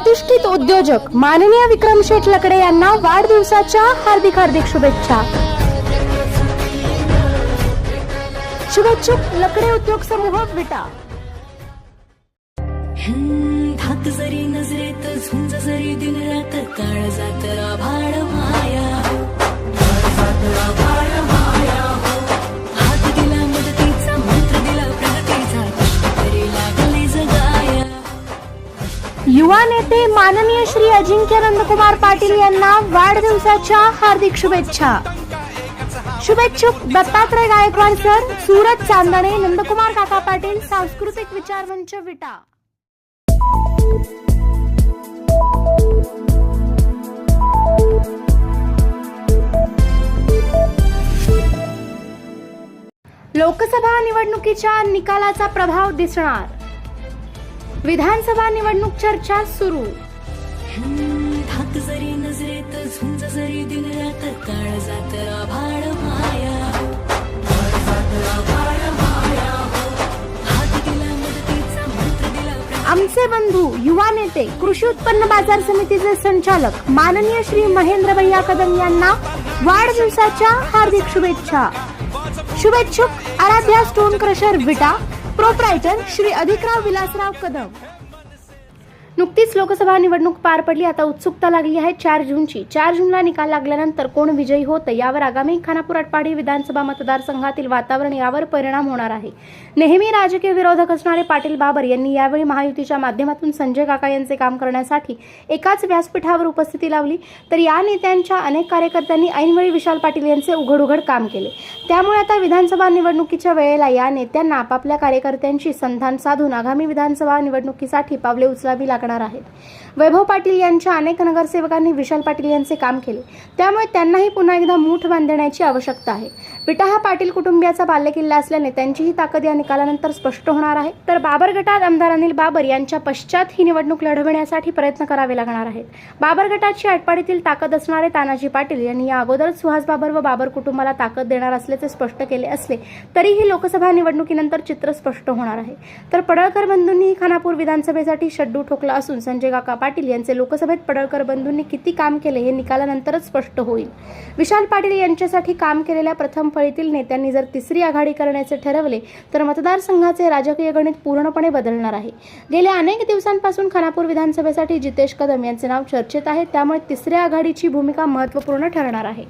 प्रतिष्ठित उद्योजक माननीय विक्रम शेठ लकडे यांना वाढदिवसाच्या हार्दिक हार्दिक शुभेच्छा. शुभेच्छुक लकडे उद्योग समूह विटा. धाक जरी नजरेत झुंज जरी दिन रात काळ जात आभाळ माया. युवा नेते माननीय श्री अजिंक्य नंदकुमार पाटील यांना वाढदिवसाच्या हार्दिक शुभेच्छा. शुभेच्छुक दत्तात्रय गायकवाड सर सूरज चांदणे नंदकुमार काका पाटील सांस्कृतिक विचारवंच विटा. लोकसभा निवडणुकीच्या निकालाचा प्रभाव दिसणार. विधानसभा निवडणूक चर्चा सुरू धाक जरी नजरेत झुंज जरी दिन रात काळ जात आभाळ माया. काळ जात आभाळ माया. हात दिला मदतीचा मंत्र दिला प्रगतीचा आमचे बंधू युवा नेते कृषी उत्पन्न बाजार समितीचे संचालक माननीय श्री महेंद्र भैया कदम यांना वाढदिवसाच्या हार्दिक शुभेच्छा शुभेच्छुक Aaradhya stone crusher Vita proprietor Shri Adhikrao Vilasrao Kadam. नुकतीच लोकसभा निवडणूक पार पडली. आता उत्सुकता लागली आहे चार जूनची. चार जूनला निकाल लागल्यानंतर कोण विजयी होतं यावर आगामी खानापूर आटपाडी विधानसभा मतदारसंघातील वातावरण यावर परिणाम होणार आहे. नेहमी राजकीय विरोधक असणारे पाटील बाबर यांनी यावेळी महायुतीच्या माध्यमातून संजय काका यांचे काम करण्यासाठी एकाच व्यासपीठावर उपस्थिती लावली. तर या नेत्यांच्या अनेक कार्यकर्त्यांनी ऐनवेळी विशाल पाटील यांचे उघड उघड काम केले. त्यामुळे आता विधानसभा निवडणुकीच्या वेळेला या नेत्यांना आपापल्या कार्यकर्त्यांशी संधान साधून आगामी विधानसभा निवडणुकीसाठी पावले उचलावी लागणार आहेत. वैभव पाटील यांच्या अनेक नगरसेवकांनी विशाल पाटील यांचे काम केले. त्यामुळे त्यांनाही पुन्हा एकदा मूठ बांधण्याची आवश्यकता आहे. विटा हा पाटील कुटुंबियाचा बाल्यकिल्ला असल्याने त्यांचीही ताकद या निकालानंतर स्पष्ट होणार आहे. तर बाबर गटात आमदार अनिल बाबर यांच्या पश्चात ही निवडणूक लढवण्यासाठी प्रयत्न करावे लागणार आहेत. बाबर गटाची आटपाडीतील ताकद असणारे तानाजी पाटील यांनी या अगोदर सुहास बाबर व बाबर कुटुंबाला ताकद देणार असल्याचे स्पष्ट केले असले तरीही लोकसभा निवडणुकीनंतर चित्र स्पष्ट होणार आहे. तर पडळकर बंधूंनीही खानापूर विधानसभेसाठी शड्डू ठोकला पडला असून संजय काका पाटील यांचे लोकसभेत पडळकर बंधूंनी किती काम केले हे निकालानंतरच स्पष्ट होईल. विशाल पाटील यांच्यासाठी काम केलेल्या प्रथम फळीतील नेत्यांनी जर तिसरी आघाडी करण्याचे ठरवले तर मतदारसंघाचे राजकीय गणित पूर्णपणे बदलणार आहे. गेल्या अनेक दिवसांपासून खानापूर विधानसभेसाठी जितेश कदम यांचे नाव चर्चेत आहे त्यामुळे तिसऱ्या आघाडीची भूमिका महत्त्वपूर्ण ठरणार आहे.